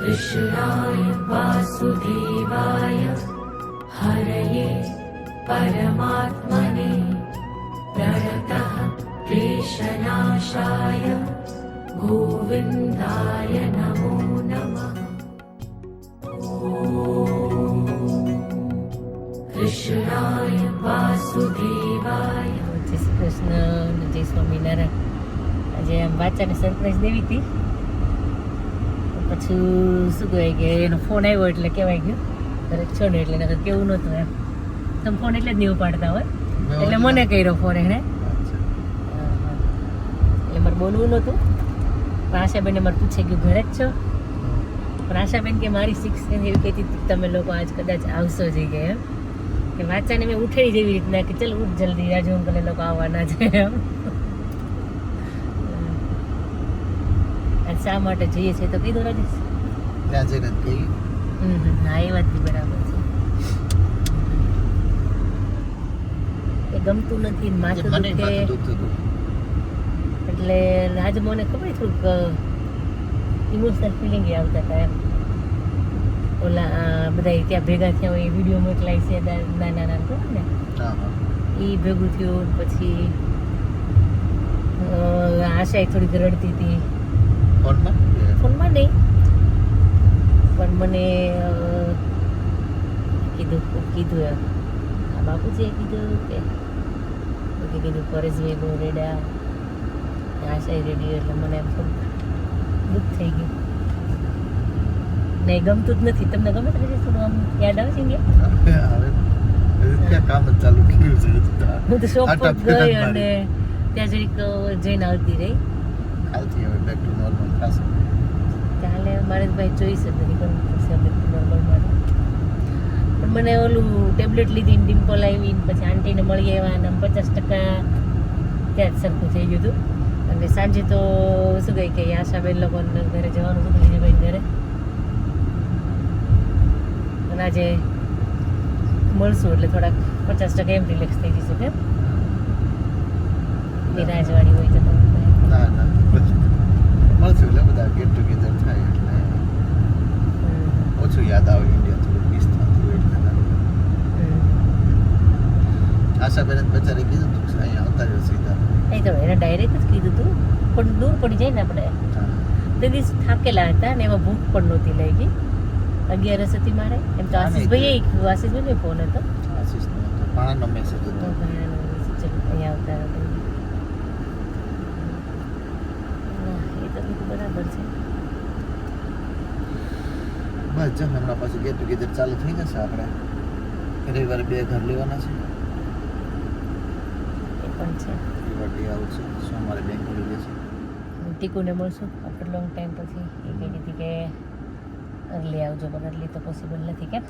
कृष्णाय वासुदेवाय हरये परमात्मने प्रणतः क्लेशनाशाय गोविन्दाय नमो नमः कृष्णाय वासुदेवाय જય શ્રી કૃષ્ણ અને જય સ્વામિનારાયણ આજે આમ બાચાને સરપ્રાઈઝ દેવી હતી તો પછી શું કહેવાય કે એનો ફોન આવ્યો એટલે કહેવાય ગયું. ઘરે છો ને એટલે નગર કેવું નહોતું એમ. તમે ફોન એટલે જ નહીં ઉપાડતા હોય. એટલે મને કર્યો ફોન એણે. એટલે મારે બોલવું નહોતું. પણ આશાબેને મારે પૂછે ગયું ઘરે જ છો? પણ આશાબેન કે મારી સિક્સ એવી કહેતી તમે લોકો આજ કદાચ આવશો જઈ ગયા એમ. કે વાંચાને મેં ઉઠેડી જેવી રીતના કે ચલ ઉઠ જલ્દી રાજુ અંકલ લોકો આવવાના છે એમ. અને શા માટે જઈએ છે તો કીધું રાજેશ રાજે નથી હા એ વાત બી બરાબર છે. એ ગમતું નથી માથું દુખે. એટલે રાજમોને મને ખબર છે થોડુંક ઇમોશનલ ફિલિંગ આવતા હતા એમ. ઓલા બધા ત્યાં ભેગા થયા હોય એ વીડિયો મોકલાય છે નાના નાના ખબર ને? એ ભેગું થયું પછી આશાએ થોડીક રડતી હતી. ફોનમાં? ફોનમાં નહીં. પણ મને કીધું કીધું એમ. આ બાપુજીએ કીધું કે તો કે કીધું પરેશભાઈ બહુ રેડ્યા આશાઈ રેડી એટલે મને એમ થોડું દુઃખ થઈ ગયું. નહીં ગમતું જ નથી. તમને ગમે છે થોડું આમ યાદ આવે છે કામ ચાલુ કર્યું છે? હું તો શોપ પર ગઈ અને ત્યાં જરીક જઈને આવતી રહી. કાલથી હવે બેક ટુ નોર્મલ થશે. કાલે મારે તો ભાઈ ચોઈસ જ નથી કરવું પડશે હવે નોર્મલ માટે પણ મને ઓલું ટેબ્લેટ લીધી ને ડિમ્પલ આવી પછી આંટીને મળી આવ્યા અને પચાસ ટકા ત્યાં જ સરખું થઈ ગયું હતું. અને સાંજે તો શું કહે કે આશાબેન લોકોને ઘરે જવાનું હતું વિજયભાઈ ઘરે. અને આજે મળશું એટલે થોડાક પચાસ ટકા એમ રિલેક્સ થઈ જશે કેમ? એ હોય તો તમે. ના ના. મળશું એટલે બધા ગેટ ટુગેધર થાય એટલે ઓછું યાદ આવે ઇન્ડિયા થોડું મિસ થતું એટલે. આશાબેન બચારે કીધું હતું અહીંયા આવતા રહ્યો સીધા. નહીં તો એને ડાયરેક્ટ જ કીધું હતું પણ દૂર પડી જાય ને આપણે. તે દિવસ થાકેલા હતા ને એમાં ભૂખ પણ નહોતી લાગી. અગિયારસ હતી મારે. એમ તો હા, નહીં આશીષભાઈ આશીષભાઈ ફોન હતો. આશીષનો હતો પાણાનો મેસેજ તો હતો અહીંયા આવતા હતા ના, એ તો બધું બરાબર છે. બસ જમ હમણાં પાછું ગેટ ટુગેધર ચાલુ થઈ જશે આપણે. રવિવારે બે ઘર લેવાના છે. એ પણ છે. રવિવાર ડે છે સોમવારે બેંક ખોલી જશે. ટીકુને મળશું આપણે લોંગ ટાઈમ પછી. એ કહી દીધી કે અર્લી આવજો પણ અર્લી તો પોસિબલ નથી કેમ?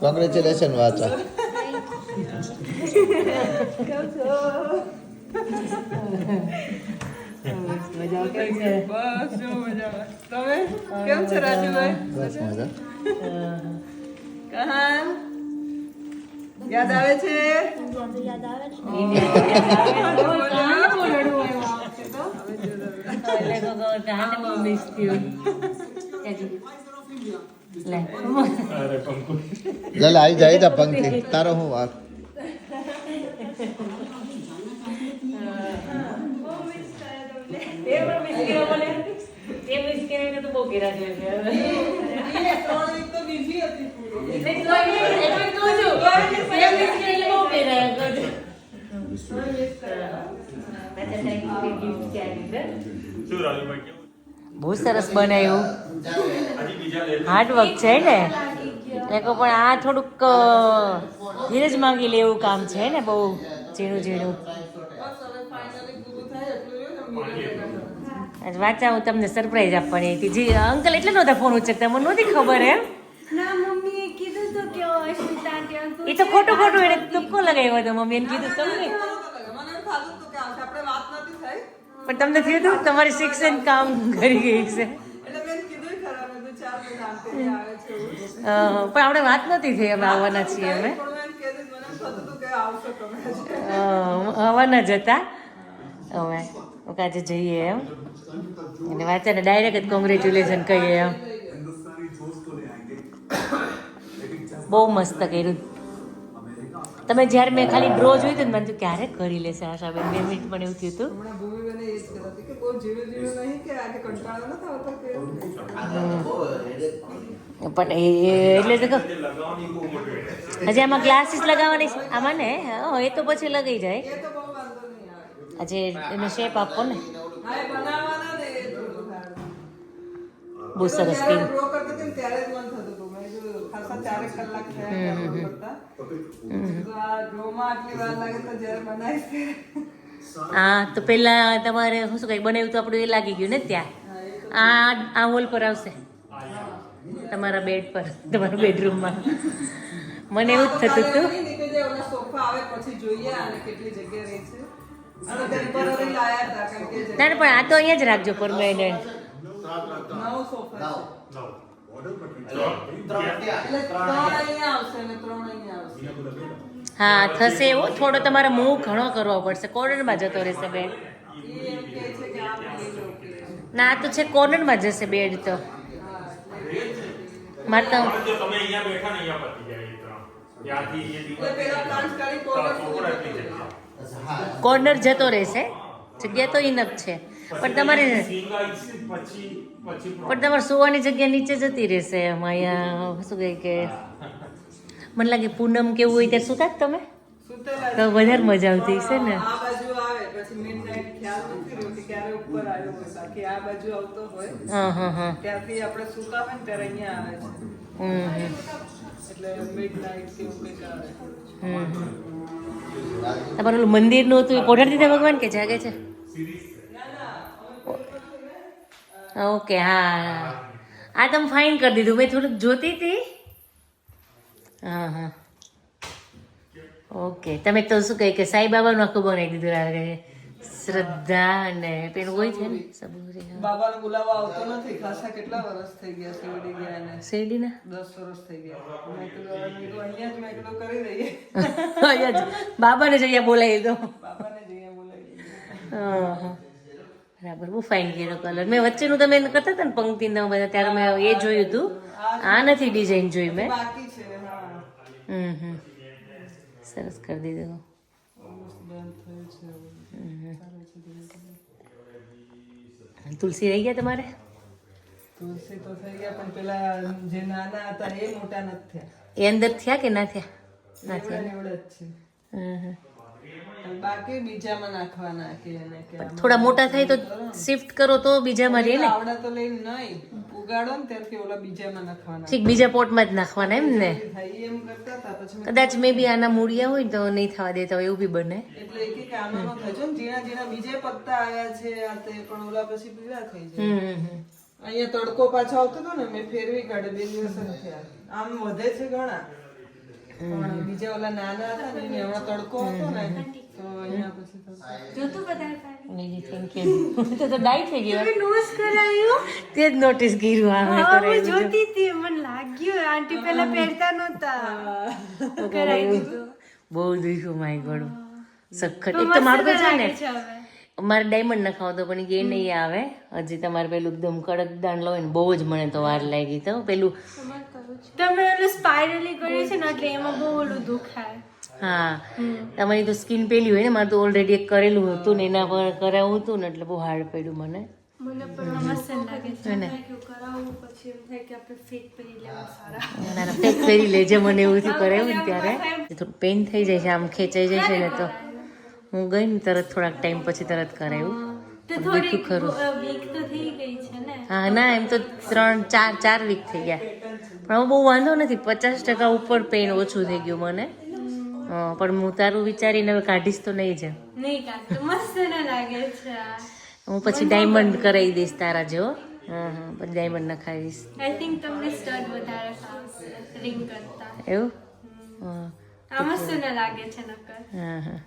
કોંગ્રેચ્યુલેશન વાચા કેમ છે બસ જો મજામાં તમે છે? રાજુભાઈ બસ મજા યાદ આવે છે. લે લે આવી જાય તા પંક્તિ. તારો હું પૂરી બહુ સરસ બનાવ્યું હાર્ડવર્ક છે ને? દેખો પણ આ થોડુંક ધીરજ માંગી લેવું કામ છે ને બહુ ઝીણું ઝીણું. વાંચા હું તમને સરપ્રાઈઝ આપવાની હતી. જી અંકલ એટલે નહોતા ફોન ઉચકતા. મને નહોતી ખબર એમ. એ તો ખોટું ખોટું એને તુક્કો લગાવ્યો હતો મમ્મી એને કીધું તમને પણ તમને થયું હતું તમારી શિક્ષણ કામ કરી ગઈ છે એટલે મેં કીધું ખરા મેં કીધું ચાલ મેં શાંતિથી આવે છે એવું. અ, પણ આપણે વાત નથી થઈ અમે આવવાના છીએ અમે આજે. આવવાના જ હતા અમે કાજે જઈએ એમ અને વાંચે ને ડાયરેક્ટ જ કોંગ્રેચ્યુલેશન કહીએ એમ બહુ મસ્ત કર્યું તમે જ્યારે મેં ખાલી ડ્રો જોયું હતું ને મને ક્યારે કરી લેશે આશાબેન બે મિનિટ પણ એવું થયું હતું પણ એ એટલે તો હજી આમાં ગ્લાસીસ લગાવવાની આમાં ને? એ તો પછી લગાઈ જાય. આજે એનો શેપ આપો ને. બહુ સરસ જ્યારે કર્યું ડ્રો કરતી હતી ને ત્યારે જ મન થતું હતું મેં કીધું ખાસા ચારેક કલાક થયા ડ્રો કરતા તો આ ડ્રોમાં આટલી વાર લાગે તો જ્યારે હા, તો પેલા તમારે, શું કઈ બનાવ્યું તો આપણું, એ લાગી ગયું ને ત્યાં? આ આ હોલ પર આવશે. તમારા બેડ પર તમારા બેડરૂમમાં મને એવું જ થતું હતું. નહીં નીકળી જાય, ઓલા સોફા આવે પછી જોઈએ આને કેટલી જગ્યા રહી છે. અને temporary લાયા હતા કારણ કે ના પણ આ તો અહીંયા જ રાખજો પરમેનન્ટ હા થશે એવો થોડો તમારે મૂવ ઘણો કરવો પડશે. કોર્નરમાં જતો રહેશે બેડ ઈ એમ કહે છે કે આ લઈ લો કે ના આ તો છે કોર્નરમાં જશે બેડ તો. મારે તો તમે અહીંયા બેઠા ને અહીંયા પતી જાય ત્રણ. ત્યાંથી એ દિવસ પેલા. કોર્નર જતો રહેશે. જગ્યા તો ઇનફ છે. પણ તમારે પણ તમારે સુવાની જગ્યા નીચે જતી રહેશે એમ અહીંયા શું કહે કે મને લાગે પૂનમ કેવું હોય ત્યારે સુતા જ તમે? તો વધારે મજા આવતી હશે ને. ક્યારે ઉપર આવ્યો હોય બાકી આ બાજુ આવતો હોય હા હા હા ત્યાંથી આપણે સુકાવે ને ત્યારે અહીંયા આવે છે. એટલે કે એવું કંઈક આવે હમ હમ. તમારું ઓલું મંદિરનું હતું એ પોઢાડી દીધા ભગવાન કે જાગે છે? ઓકે હા આ તમે ફાઇન કરી દીધું. મેં થોડુંક જોતી હતી. હા હા. ઓકે. તમે તો શું કહે કે સાંઈબાબાનું આખું બનાવી દીધું લાગે છે શ્રદ્ધા અને પેલું હોય છે ને સબૂરી. બાબાને બોલાવવા આવતો નથી. ખાસા કેટલા વર્ષ થઈ ગયા શેરડી ગયા એને? શેરડીના? દસ વર્ષ થઈ ગયા. મેં કીધું હવે મેં કીધું અહીંયા જ મેં કીધું કરી દઈએ. અહીંયા જ. બાબાને જ અહીંયા બોલાવી દો. બાબાને જ બોલાવી હા, હા. બરાબર બહુ ફાઇન કર્યો કલર મેં વચ્ચેનું તમે કરતા હતા ને પંક્તિ ને બધા ત્યારે મેં એ જોયું હતું. આ નથી ડિઝાઇન જોઈ મેં. હમ હમ. સરસ કરી દીધું. તુલસી રહી ગયા તમારે? તુલસી તો થઈ ગયા પણ પેલા જે નાના હતા એ મોટા નથી થયા. એ અંદર થયા કે ના થયા? ના થયા જ છે. બાકી બીજામાં નાખવાના કે એને કે થોડા મોટા થાય તો શિફ્ટ કરો તો બીજામાં રહે ને? આવડા તો લઈને નહીં. ઉગાડો ને ત્યારથી ઓલા બીજામાં નાખવાના. ઠીક બીજા પોટમાં જ નાખવાના એમ ને? એમ કરતા હતા પછી કદાચ મે બી આના મૂળિયા હોય તો નહીં થવા દેતા હોય એવું બી બને. એટલે એક એક આમાં થજો ને ઝીણા ઝીણા બીજે પત્તા આવ્યા છે આ તે પણ ઓલા પછી પીળા થઈ જાય. અહીંયા તડકો પાછો આવતો હતો ને મેં ફેરવી કાઢે બે દિવસ આમ વધે છે ઘણા. પણ બીજા ઓલા નાના હતા ને એમાં તડકો હતો ને નોટિસ કર્યું. જોતી હતી મને લાગ્યું આંટી પેલા પહેરતા નહોતા. દીધું. બહુ દુખ્યું માય ગોડ સખત. એક તો મારું તો છે ને લાગે છે હવે. મારે ડાયમંડ નખાવો તો પણ એ નહીં આવે. હજી તમારે પેલું એકદમ કડક દાંડલો લો ને બહુ જ મને તો વાર લાગી તો. પેલું તમે સ્પાઇરલી કર્યું છે ને એટલે એમાં બહુ ઓલું દુખાય હા. તમારી તો સ્કિન પેલી હોય ને મારે તો ઓલરેડી એક કરેલું હતું ને એના પર કરાવવું હતું ને એટલે બહુ હાર્ડ પડ્યું મને. ફેક પહેરી લેજે મને એવું થયું કરાવ્યું ને ત્યારે. થોડું પેન થઈ જાય છે આમ ખેંચાઈ જાય છે ને તો. હું ગઈ ને તરત થોડાક ટાઈમ પછી તરત કરાવ્યું છે ને. હા ના એમ તો ત્રણ ચાર ચાર વીક થઈ ગયા. પણ હું બહુ વાંધો નથી પચાસ ટકા ઉપર પેન ઓછું થઈ ગયું મને. પણ હું તારું વિચારીને હવે કાઢીશ તો નહીં જ. નહીં કાઢતો મસ્ત ના લાગે છે હું પછી ડાયમંડ કરાવી દઈશ તારા જેવો. હા હા પછી ડાયમંડ નખાવીશ આઈ થિંક તમને સ્ટડ વધારે ફાવશે રિંગ કરતા. એવું? હા આ મસ્ત ના લાગે છે નકર. હા હા.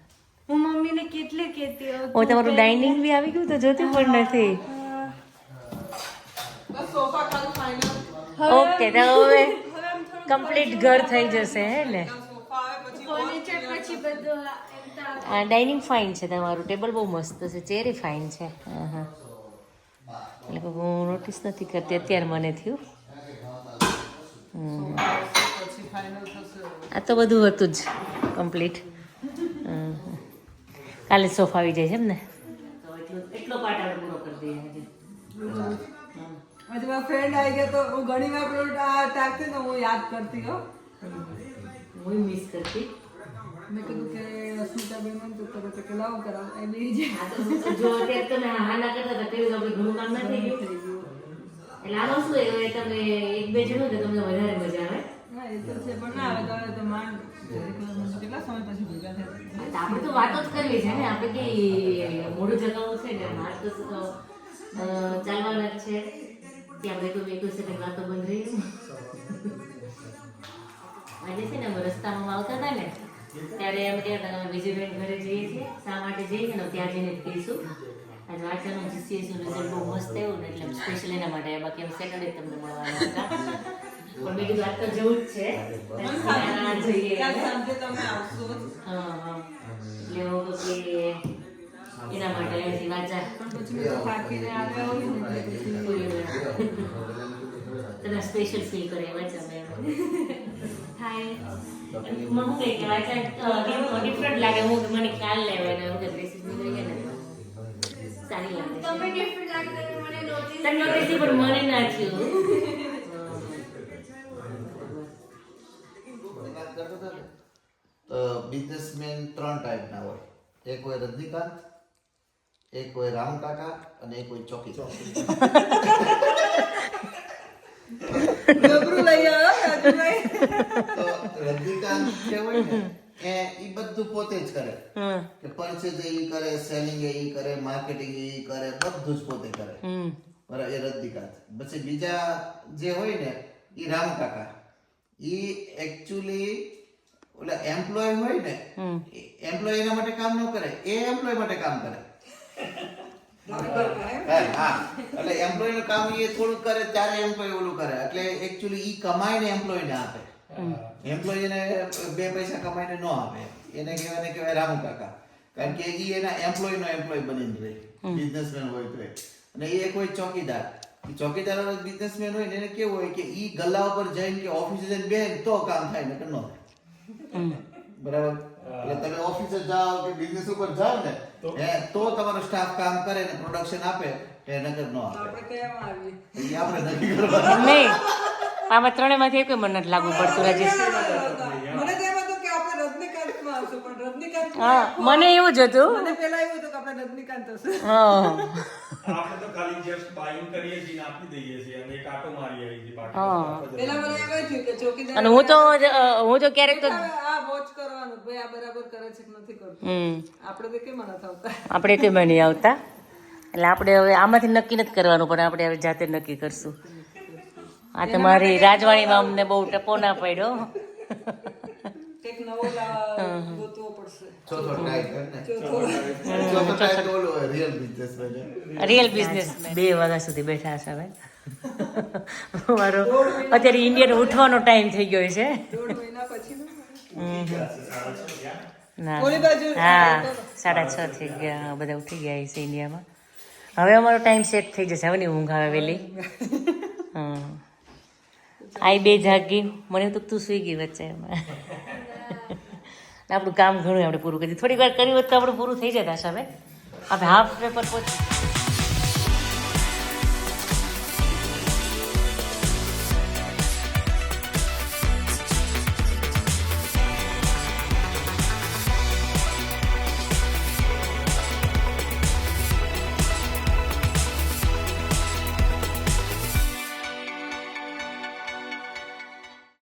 હું મમ્મીને કેટલે કહેતી હોઉં ઓ તમારું ડાઇનિંગ બી આવી ગયું તો જોતું પણ નથી. ઓકે તો હવે કમ્પ્લીટ ઘર થઈ જશે હે ને સોફા આવે પછી ફર્નિચર પછી બધું આ- ડાઇનિંગ ફાઇન છે તમારું ટેબલ બહુ મસ્ત છે ચેરી ફાઇન છે હા હા એટલે હું નોટિસ નથી કરતી અત્યારે મને થયું આ તો બધું હતું જ કમ્પ્લીટ કાલે સોફા આવી જાય છે એમ ને એટલો પૂરો કરી દઈએ ફ્રેન્ડ આવી ગયા તો હું ઘણી વાર પેલું આ ટાંકતી ને હું યાદ કરતી હો હું મિસ કરતી મેં કીધું કે અસ્મિતા બેન તો તો કે લાવો કરાવો એ બે જે. આ તો જો અત્યારે તમે હા ના કરતા હતા તેવું આપણે ઘણું કામ ના થઈ ગયું. એટલે આમાં શું એ તમે એક બે જણો તો તમને વધારે મજા આવે. હા એ તો છે પણ ના આવે તો હવે તો માંડ કેટલા સમય પછી ભેગા થયા? આપણે તો વાતો જ કરવી છે ને આપણે કે મોઢું જગાવવું છે ને માર તો ચાલવાના જ છે. કે આપણે તો એકવીસ સેકન્ડ વાતો બંધ રહી આજે છે ને રસ્તામાં આવતા હતા ને ત્યારે એમ કે વિજયબેન ઘરે જઈએ છીએ. શા માટે જઈએ ને ત્યાં જઈને કહીશું. આજે વાંચવાનું જીસીએસનું રિઝલ્ટ બહુ મસ્ત આવ્યું ને એટલે સ્પેશિયલ એના માટે બાકી એમ સેટરડે તમને મળવાના હતા. પણ મેં કીધું આજ તો જવું જ છે. જઈએ. એટલે હું કે એના માટે વાંચા. પણ પછી આવ્યા તને સ્પેશિયલ ફીલ કરે વાંચા મેં થાય. મને શું કહે કે વાંચા ડિફરન્ટ લાગે. હું મને ખ્યાલ લેવાય ને વગર બેસી નીકળી ગયા ને. સારી લાગે તમે ડિફરન્ટ લાગે મને નોટિસ તને નોટિસ પણ મને ના થયું. વાત કરતો હતો ને, તો બિઝનેસમેન ત્રણ ટાઈપના હોય. એક હોય રજનીકાંત એક હોય રામ કાકા અને એક હોય ચોકી. જબરું લઈ આવ્યો તો રજનીકાંત હોય ને એ ઈ બધું પોતે જ કરે. કે પરચેજ એ કરે સેલિંગ એ કરે માર્કેટિંગ એ કરે બધું જ પોતે કરે. બરાબર એ રજનીકાંત. પછી બીજા જે હોય ને એ રામ કાકા. ઈ એકચ્યુઅલી ઓલા એમ્પ્લોય હોય ને એમ્પ્લોય એના માટે કામ ન કરે એ એમ્પ્લોય માટે કામ કરે. હા. એટલે એમ્પ્લોયનું કામ એ થોડું કરે ત્યારે એમ્પ્લોય ઓલું કરે. એટલે એકચ્યુઅલી ઈ કમાઈને એમ્પ્લોય ને આપે. એમ્પ્લોય ને બે પૈસા કમાઈને ન આપે. એને કહેવાય ને કહેવાય રામુ કાકા. કારણ કે ઈ એના એમ્પ્લોય નો એમ્પ્લોય બનીને રહે. બિઝનેસમેન હોય તો એ. અને એ એક હોય ચોકીદાર. ઈ ચોકીદાર બિઝનેસમેન હોય ને એને કેવું હોય કે ઈ ગલ્લા ઉપર જઈને કે ઓફિસે જઈને બેન તો કામ થાય ને ન થાય. બરાબર? એટલે તમે ઓફિસે જાઓ કે બિઝનેસ ઉપર જાઓ ને તો? તમારો સ્ટાફ કામ કરે ને પ્રોડક્શન આપે એ નગર નો આપે. આપણે કેમ આવીએ? આપણે નથી કરવાનું. નહીં આમાં ત્રણેયમાંથી એક મન નથી લાગુ પડતું રાજેશ. મને તો એમ હતું કે આપણે રજનીકાંતમાં આવશું પણ રજનીકાંત હા મને એવું જ હતું. મને પેલા એવું હતું કે આપણે રજનીકાંત હશે. હા. ખાલી જસ્ટ બાઇંગ કરીએ છીએ આપી દઈએ છીએ અને એક આટો મારી આવી હા. બાકી પેલા મને એમ થયું કે ચોકીદાર અને હું તો હું તો ક્યારેક તો આ વોચ કરવાનું. ભાઈ આ બરાબર કરે છે કે નથી કરતું? આપણે તો કેમ નથી આવતા? આપણે કેમ નહીં આવતા. એટલે આપણે હવે આમાંથી નક્કી નથી કરવાનું પણ આપણે હવે જાતે નક્કી કરશું. આ તમારી રાજવાણીમાં અમને બહુ ટપો ના પડ્યો. કંઈક નવો લા- ગોતવો પડશે. ચોથો ટ્રાય કર ને. ચોથો. ટ્રાય તો ઓલો રિયલ બિઝનેસમેન રિયલ બિઝનેસ બે વાગ્યા સુધી બેઠા હશે હવે. મારો અત્યારે ઇન્ડિયન ઉઠવાનો ટાઈમ થઈ ગયો છે. હા સાડા છ થઈ ગયા. બધા ઉઠી ગયા છે ઇન્ડિયામાં હવે અમારો ટાઈમ સેટ થઈ જશે હવે નહીં ઊંઘ આવે વહેલી. હમ. આઈ બે જાગી. મને તો તું સુઈ ગઈ વચ્ચે. એમાં આપણું કામ ઘણું આપણે પૂરું કરી દીધું. થોડીક વાર કર્યું હોત તો આપણું પૂરું થઈ જતા હવે આપણે હાફ પેપર પહોંચી